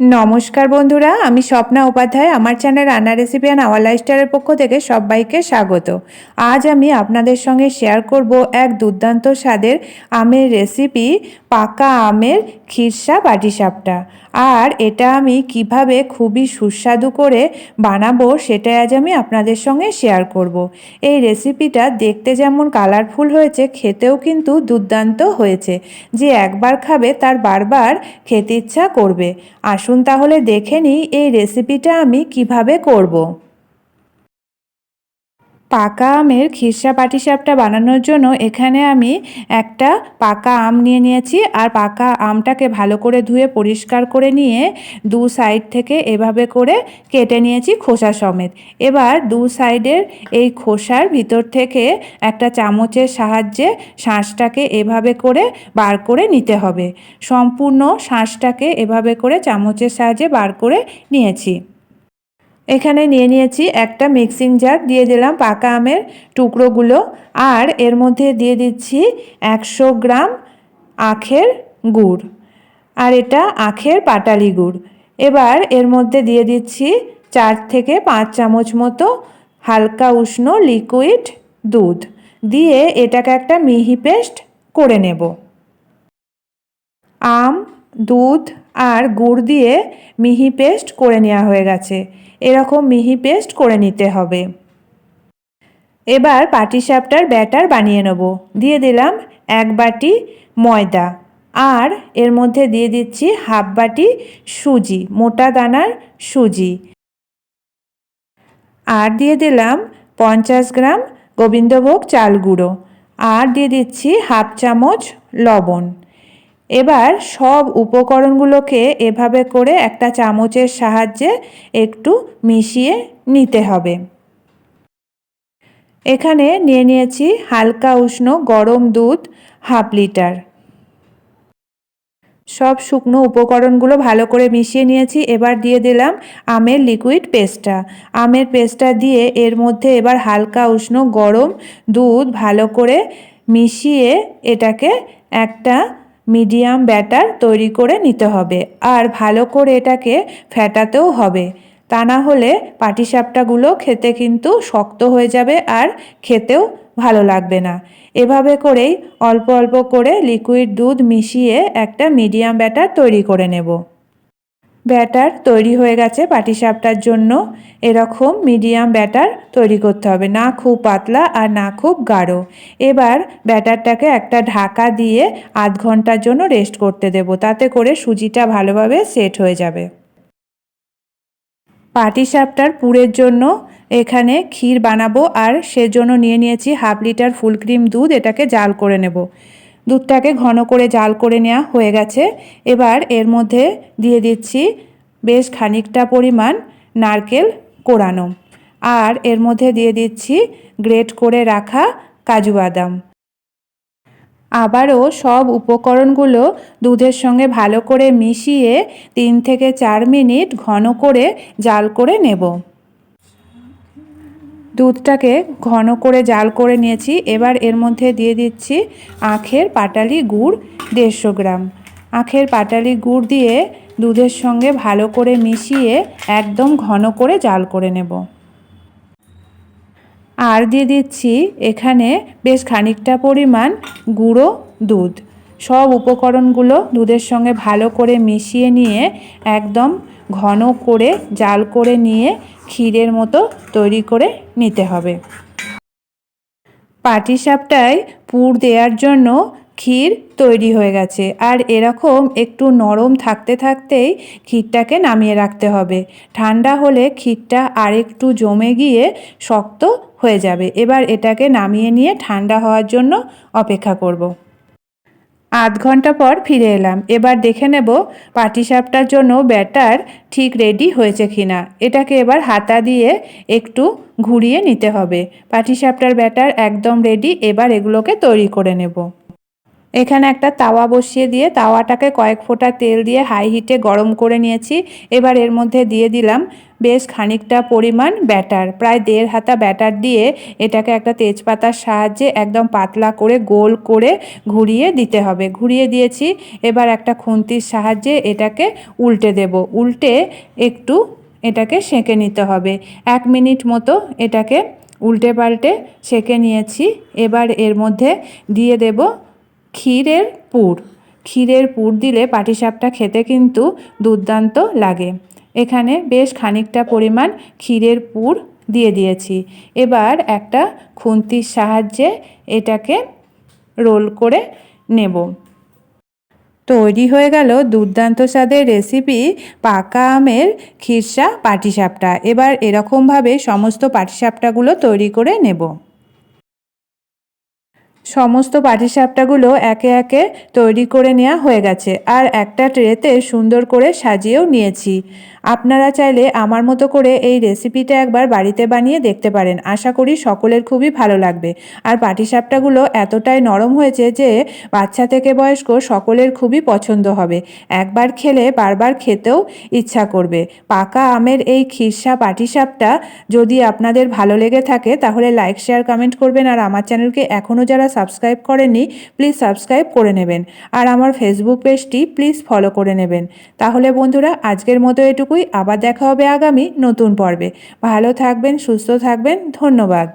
নমস্কার বন্ধুরা, আমি স্বপ্না উপাধ্যায়। আমার চ্যানেল রান্না রেসিপি অ্যান্ড আওয়ার লাইফস্টাইলের পক্ষ থেকে সবাইকে স্বাগত। আজ আমি আপনাদের সঙ্গে শেয়ার করব এক দুর্দান্ত স্বাদের আমের রেসিপি পাকা আমের খিরসা পাটিসাপটা আর এটা আমি কীভাবে খুবই সুস্বাদু করে বানাবো সেটাই আজ আমি আপনাদের সঙ্গে শেয়ার করব। এই রেসিপিটা দেখতে যেমন কালারফুল হয়েছে, খেতেও কিন্তু দুর্দান্ত হয়েছে। যে একবার খাবে, তার বারবার খেতে ইচ্ছা করবে। আসুন তাহলে দেখে নিই এই রেসিপিটা আমি কীভাবে করব। পাকা আমের খিরসা পাটিসাপটা বানানোর জন্য এখানে আমি একটা পাকা আম নিয়ে নিয়েছি। আর পাকা আমটাকে ভালো করে ধুয়ে পরিষ্কার করে নিয়ে দু সাইড থেকে এভাবে করে কেটে নিয়েছি খোসা সমেত। এবার দু সাইডের এই খোসার ভিতর থেকে একটা চামচের সাহায্যে শাঁসটাকে এভাবে করে বার করে নিতে হবে। সম্পূর্ণ শাঁসটাকে এভাবে করে চামচের সাহায্যে বার করে নিয়েছি। এখানে নিয়ে নিয়েছি একটা মিক্সিং জার দিয়ে দিলাম পাকা আমের টুকরোগুলো, আর এর মধ্যে দিয়ে দিচ্ছি একশো গ্রাম আখের গুড়, আর এটা আখের পাটালি গুড়। এবার এর মধ্যে দিয়ে দিচ্ছি চার থেকে পাঁচ চামচ মতো হালকা উষ্ণ লিকুইড দুধ, দিয়ে এটাকে একটা মিহি পেস্ট করে নেব। আম দুধ আর গুড় দিয়ে মিহি পেস্ট করে নেওয়া হয়ে গেছে। এরকম মিহি পেস্ট করে নিতে হবে। এবার পাটিসাপটার ব্যাটার বানিয়ে নেব। দিয়ে দিলাম এক বাটি ময়দা আর এর মধ্যে দিয়ে দিচ্ছি হাফ বাটি সুজি, মোটা দানার সুজি। আর দিয়ে দিলাম পঞ্চাশ গ্রাম গোবিন্দভোগ চাল গুঁড়ো। আর দিয়ে দিচ্ছি হাফ চামচ লবণ। এবার সব উপকরণগুলোকে এভাবে করে একটা চামচের সাহায্যে একটু মিশিয়ে নিতে হবে। এখানে নিয়ে নিয়েছি হালকা উষ্ণ গরম দুধ হাফ লিটার। সব শুকনো উপকরণগুলো ভালো করে মিশিয়ে নিয়েছি। এবার দিয়ে দিলাম আমের লিকুইড পেস্টটা আমের পেস্টটা দিয়ে এর মধ্যে এবার হালকা উষ্ণ গরম দুধ ভালো করে মিশিয়ে এটাকে একটা মিডিয়াম ব্যাটার তৈরি করে নিতে হবে আর ভালো করে এটাকে ফ্যাটাতেও হবে। তা না হলে পাটিসাপটাগুলো খেতে কিন্তু শক্ত হয়ে যাবে আর খেতেও ভালো লাগবে না। এভাবে করেই অল্প অল্প করে লিকুইড দুধ মিশিয়ে একটা মিডিয়াম ব্যাটার তৈরি করে নেব। ব্যাটার তৈরি হয়ে গেছে পাটিসাপটার জন্য। এরকম মিডিয়াম ব্যাটার তৈরি করতে হবে, না খুব পাতলা আর না খুব গাঢ়। এবার ব্যাটারটাকে একটা ঢাকা দিয়ে আধ ঘণ্টার জন্য রেস্ট করতে দেব, তাতে করে সুজিটা ভালোভাবে সেট হয়ে যাবে। পাটিসাপটার পুরের জন্য এখানে ক্ষীর বানাবো আর সেজন্য নিয়ে নিয়েছি হাফ লিটার ফুল ক্রিম দুধ, এটাকে জাল করে নেব। দুধটাকে ঘন করে জাল করে নেওয়া হয়ে গেছে। এবার এর মধ্যে দিয়ে দিচ্ছি বেশ খানিকটা পরিমাণ নারকেল কোরানো। আর এর মধ্যে দিয়ে দিচ্ছি গ্রেট করে রাখা কাজু বাদাম। আবারও সব উপকরণগুলো দুধের সঙ্গে ভালো করে মিশিয়ে তিন থেকে চার মিনিট ঘন করে জাল করে নেব। দুধটাকে ঘন করে জাল করে নিয়েছি। এবার এর মধ্যে দিয়ে দিচ্ছি আখের পাটালি গুড় দেড়শো গ্রাম। আখের পাটালি গুড় দিয়ে দুধের সঙ্গে ভালো করে মিশিয়ে একদম ঘন করে জাল করে নেব। আর দিয়ে দিচ্ছি এখানে বেশ খানিকটা পরিমাণ গুঁড়ো দুধ। সব উপকরণগুলো দুধের সঙ্গে ভালো করে মিশিয়ে নিয়ে একদম ঘন করে জাল করে নিয়ে ক্ষীরের মতো তৈরি করে নিতে হবে। পাটিসাপটায় পুর দেওয়ার জন্য ক্ষীর তৈরি হয়ে গেছে। আর এরকম একটু নরম থাকতে থাকতেই ক্ষীরটাকে নামিয়ে রাখতে হবে। ঠান্ডা হলে ক্ষীরটা আরেকটু জমে গিয়ে শক্ত হয়ে যাবে। এবার এটাকে নামিয়ে নিয়ে ঠান্ডা হওয়ার জন্য অপেক্ষা করব। আধ ঘণ্টা পর ফিরে এলাম। এবার দেখে নেব পাটিসাপটার জন্য ব্যাটার ঠিক রেডি হয়েছে কিনা। এটাকে এবার হাতা দিয়ে একটু ঘুরিয়ে নিতে হবে। পাটিসাপটার ব্যাটার একদম রেডি এবার এগুলোকে তৈরি করে নেব। এখানে একটা তাওয়া বসিয়ে দিয়ে তাওয়াটাকে কয়েক ফোঁটা তেল দিয়ে হাই হিটে গরম করে নিয়েছি। এবার এর মধ্যে দিয়ে দিলাম বেশ খানিকটা পরিমাণ ব্যাটার প্রায় দেড় হাতা ব্যাটার দিয়ে এটাকে একটা তেজপাতার সাহায্যে একদম পাতলা করে গোল করে ঘুরিয়ে দিতে হবে। ঘুরিয়ে দিয়েছি, এবার একটা খুন্তির সাহায্যে এটাকে উল্টে দেব। উল্টে একটু এটাকে সেঁকে নিতে হবে। এক মিনিট মতো এটাকে উল্টে পাল্টে সেঁকে নিয়েছি। এবার এর মধ্যে দিয়ে দেব ক্ষীরের পুর। ক্ষীরের পুর দিলে পাটিসাপটা খেতে কিন্তু দুর্দান্ত লাগে। এখানে বেশ খানিকটা পরিমাণ ক্ষীরের পুর দিয়ে দিয়েছি। এবার একটা খুন্তির সাহায্যে এটাকে রোল করে নেব। তৈরি হয়ে গেল দুর্দান্ত স্বাদের রেসিপি পাকা আমের খিরসা পাটিসাপটা। এবার এরকমভাবে সমস্ত পাটিসাপটাগুলো তৈরি করে নেব। সমস্ত পাটিসাপটাগুলো একে একে তৈরি করে নেওয়া হয়ে গেছে আর একটা ট্রেতে সুন্দর করে সাজিয়েও নিয়েছি। আপনারা চাইলে আমার মতো করে এই রেসিপিটা একবার বাড়িতে বানিয়ে দেখতে পারেন। আশা করি সকলের খুবই ভালো লাগবে। আর পাটিসাপটাগুলো এতটাই নরম হয়েছে যে বাচ্চা থেকে বয়স্ক সকলের খুবই পছন্দ হবে। একবার খেলে বারবার খেতেও ইচ্ছা করবে। পাকা আমের এই খিরসা পাটিসাপটা যদি আপনাদের ভালো লেগে থাকে তাহলে লাইক, শেয়ার, কমেন্ট করবেন। আর আমার চ্যানেলকে এখনও যারা সাবস্ক্রাইব করেননি প্লিজ সাবস্ক্রাইব করে নেবেন। আর আমার ফেসবুক পেজটি প্লিজ ফলো করে নেবেন। তাহলে বন্ধুরা, আজকের মতো এটুকুই। আবার দেখা হবে আগামী নতুন পর্বে। ভালো থাকবেন, সুস্থ থাকবেন। ধন্যবাদ।